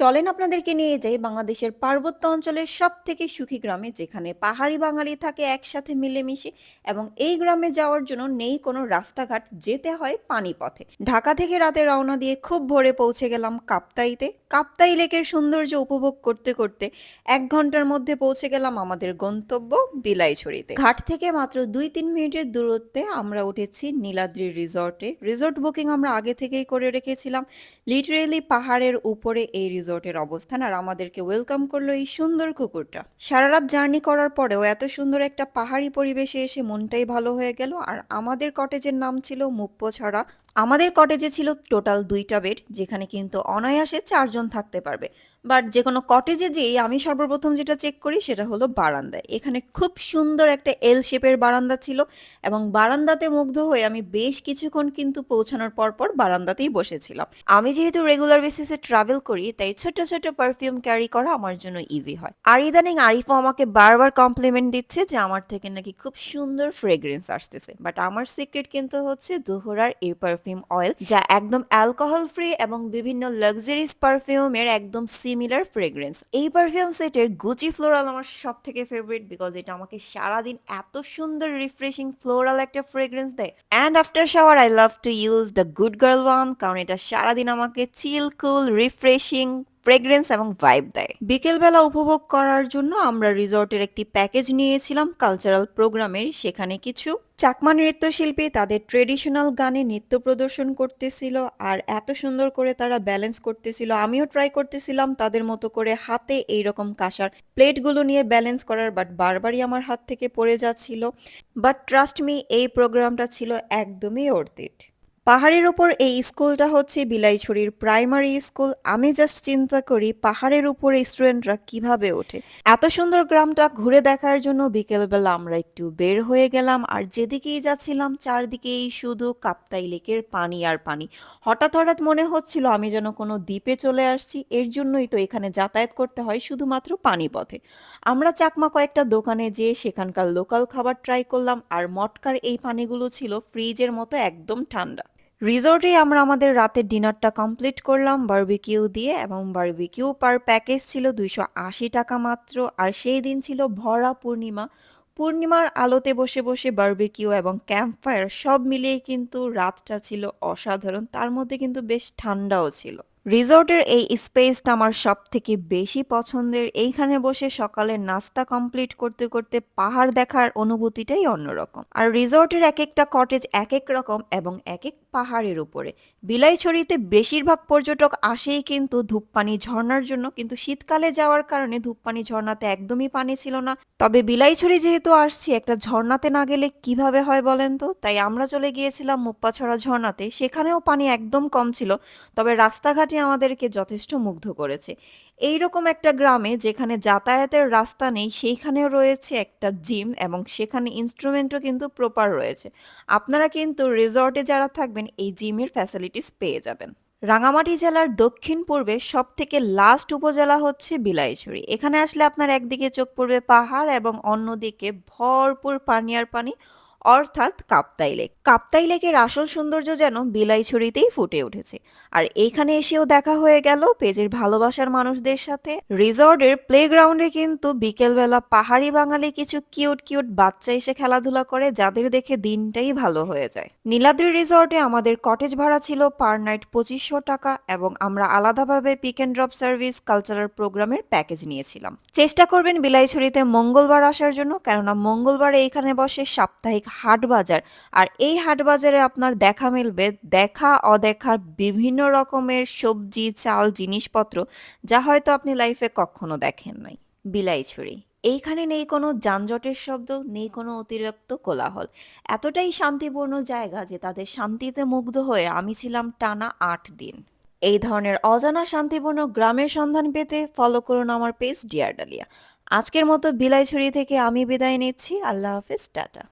চলেন আপনাদেরকে নিয়ে যাই বাংলাদেশের পার্বত্য অঞ্চলের সব থেকে সুখী গ্রামে, যেখানে পাহাড়ি বাঙালি থাকে একসাথে মিলেমিশে এবং এই গ্রামে যাওয়ার জন্য নেই কোনো রাস্তাঘাট, যেতে হয় পানিপথে। ঢাকা থেকে রাতে রওনা দিয়ে খুব ভোরে পৌঁছে গেলাম কাপ্তাইতে। কাপ্তাই লেকের সৌন্দর্য উপভোগ করতে করতে এক ঘণ্টার মধ্যে পৌঁছে গেলাম আমাদের গন্তব্য বিলাইছড়িতে। ঘাট থেকে মাত্র দুই তিন মিনিটের দূরত্বে আমরা উঠেছি নীলাদ্রি রিসর্টে। রিসর্ট বুকিং আমরা আগে থেকেই করে রেখেছিলাম। লিটারেলি পাহাড়ের উপরে এই রিসর্টের অবস্থান আর আমাদেরকে ওয়েলকাম করল এই সুন্দর কুকুরটা। সারা রাত জার্নি করার পরেও এত সুন্দর একটা পাহাড়ি পরিবেশে এসে মনটাই ভালো হয়ে গেল আর আমাদের কটেজের নাম ছিল মুপ্পো ছাড়া আমাদের কটেজে ছিল টোটাল দুইটা বেড যেখানে কিন্তু অনায়াসে চারজন থাকতে পারবে। বাট যে কোনো কটেজে যেই আমি সর্বপ্রথম যেটা চেক করি সেটা হলো বারান্দায় এখানে খুব সুন্দর একটা এল শেপের বারান্দা ছিল এবং বারান্দাতে মুগ্ধ হয়ে আমি বেশ কিছুক্ষণ কিন্তু পৌঁছানোর পর পর বারান্দাতেই বসেছিলাম। আমি যেহেতু রেগুলার বেসিসে ট্রাভেল করি, তাই ছোট ছোট পারফিউম ক্যারি করা আমার জন্য ইজি হয়। আর ইদানিং আরিফও আমাকে বারবার কমপ্লিমেন্ট দিচ্ছে যে আমার থেকে নাকি খুব সুন্দর ফ্রেগ্রেন্স আসতেছে। বাট আমার সিক্রেট কিন্তু হচ্ছে দোহরার এই পারফিউম অয়েল যা একদম অ্যালকোহল ফ্রি এবং বিভিন্ন লাক্সারিস পারফিউমের একদম সিমিলার ফ্রেগরেন্স এই পারফিউম সেটের গুচি ফ্লোরাল আমার সব থেকে ফেভারিট বিকজ এটা আমাকে সারাদিন এত সুন্দর রিফ্রেশিং ফ্লোরাল একটা ফ্রেগরেন্স দেয়। And after shower I love to use the good girl one কারণ এটা সারাদিন আমাকে চিল কুল রিফ্রেশিং ফ্রেগ্রেন্স এবং ভাইব দেয়। বিকেলবেলা উপভোগ করার জন্য আমরা রিসর্টের একটি প্যাকেজ নিয়েছিলাম কালচারাল প্রোগ্রামের, সেখানে কিছু চাকমা নৃত্যশিল্পী তাদের ট্রেডিশনাল গানে নৃত্য প্রদর্শন করতেছিল আর এত সুন্দর করে তারা ব্যালেন্স করতেছিল। আমিও ট্রাই করতেছিলাম তাদের মতো করে হাতে এইরকম কাঁসার প্লেটগুলো নিয়ে ব্যালেন্স করার বাট বারবারই আমার হাত থেকে পড়ে যাচ্ছিল। বাট ট্রাস্ট মি এই প্রোগ্রামটা ছিল একদমই অর্থিত পাহাড়ের ওপর এই স্কুলটা হচ্ছে বিলাইছড়ির প্রাইমারি স্কুল। আমি জাস্ট চিন্তা করি, পাহাড়ের উপরে স্টুডেন্টরা কীভাবে ওঠে? এত সুন্দর গ্রামটা ঘুরে দেখার জন্য বিকেলবেলা আমরা একটু বের হয়ে গেলাম, আর যেদিকেই যাচ্ছিলাম, চারদিকেই শুধু কাপ্তাই লেকের পানি আর পানি। হঠাৎ হঠাৎ মনে হচ্ছিল আমি যেন কোনো দ্বীপে চলে আসছি, এর জন্যই তো এখানে যাতায়াত করতে হয় শুধুমাত্র পানি পথে। আমরা চাকমা কয়েকটা দোকানে যেয়ে সেখানকার লোকাল খাবার ট্রাই করলাম, আর মটকার এই পানিগুলো ছিল ফ্রিজের মতো একদম ঠান্ডা। রিসর্টে আমরা আমাদের রাতের ডিনারটা কমপ্লিট করলাম বারবিকিউ দিয়ে এবং বারবিকিউ পার প্যাকেজ ছিল দুইশো আশি টাকা মাত্র। আর সেই দিন ছিল ভরা পূর্ণিমা। পূর্ণিমার আলোতে বসে বসে বারবিকিউ এবং ক্যাম্প ফায়ার সব মিলিয়ে কিন্তু রাতটা ছিল অসাধারণ। তার মধ্যে কিন্তু বেশ ঠান্ডাও ছিল। রিসর্টের এই স্পেসটা আমার সব থেকে বেশি পছন্দের। এইখানে বসে সকালের নাস্তা কমপ্লিট করতে করতে পাহাড় দেখার অনুভূতিটাই অন্যরকম। আর রিসর্টের এক একটা কটেজ এক এক রকম এবং এক এক পাহাড়ের উপরে। বিলাইছড়িতে বেশিরভাগ পর্যটক আসেই কিন্তু ধূপপানি ঝর্ণার জন্য, কিন্তু শীতকালে যাওয়ার কারণে ধূপপানি ঝর্ণাতে একদমই পানি ছিল না। তবে বিলাইছড়ি যেহেতু আসছি, একটা ঝর্ণাতে না গেলে কীভাবে হয় বলেন তো? তাই আমরা চলে গিয়েছিলাম মুপ্পাছড়া ঝর্ণাতে। সেখানেও পানি একদম কম ছিল, তবে রাস্তাঘাটে আমাদেরকে যথেষ্ট মুগ্ধ করেছে। এইরকম একটা গ্রামে যেখানে যাতায়াতের রাস্তা নেই, সেইখানেও রয়েছে একটা জিম এবং সেখানে ইনস্ট্রুমেন্টও কিন্তু প্রপার রয়েছে। আপনারা কিন্তু রিসর্টে যারা থাকবেন, এই জিমের ফ্যাসিলিটিস পেয়ে যাবেন। রাঙামাটি জেলার দক্ষিণ পূর্বে সব থেকে লাস্ট উপজেলা হচ্ছে বিলাইছড়ি। এখানে আসলে আপনার একদিকে চোখ পড়বে পাহাড় এবং অন্যদিকে ভরপুর পানি আর পানি। অর্থাৎ কাপ্তাই লেক। কাপ্তাই লেকের আসল সৌন্দর্য যেন বিলাইছড়িতেই ফুটে উঠেছে। আর এখানে এসেও দেখা হয়ে গেল পেজের ভালোবাসার মানুষদের সাথে। রিসর্টের প্লেগ্রাউন্ডে কিন্তু বিকেলবেলা পাহাড়ি বাঙালি কিছু কিউট কিউট বাচ্চা এসে খেলাধুলা করে, যাদের দেখে দিনটাই ভালো হয়ে যায়। নীলাদ্রি রিসর্টে আমাদের কটেজ ভাড়া ছিল পার নাইট পঁচিশশো টাকা এবং আমরা আলাদাভাবে pick and drop service, cultural প্রোগ্রামের প্যাকেজ নিয়েছিলাম। চেষ্টা করবেন বিলাইছড়িতে মঙ্গলবার আসার জন্য, কেননা মঙ্গলবার এইখানে বসে সাপ্তাহিক হাট বাজার। আর এই হাট বাজারে আপনার দেখা মিলবে দেখা অদেখার বিভিন্ন রকমের সবজি, চাল, জিনিসপত্র, যা হয়তো আপনি লাইফে কখনো দেখেন নাই। বিলাইছড়ি এইখানে নেই কোনো যানজটের শব্দ, নেই কোনো অতিরিক্ত কোলাহল। এতটাই শান্তিপূর্ণ জায়গা যে তাদের শান্তিতে মুগ্ধ হয়ে আমি ছিলাম টানা আট দিন। এই ধরনের অজানা শান্তিপূর্ণ গ্রামের সন্ধান পেতে ফলো করুন আমার পেজ ডিয়ার ডালিয়া আজকের মতো বিলাইছড়ি থেকে আমি বিদায় নিচ্ছি। আল্লাহ হাফিজ, টাটা।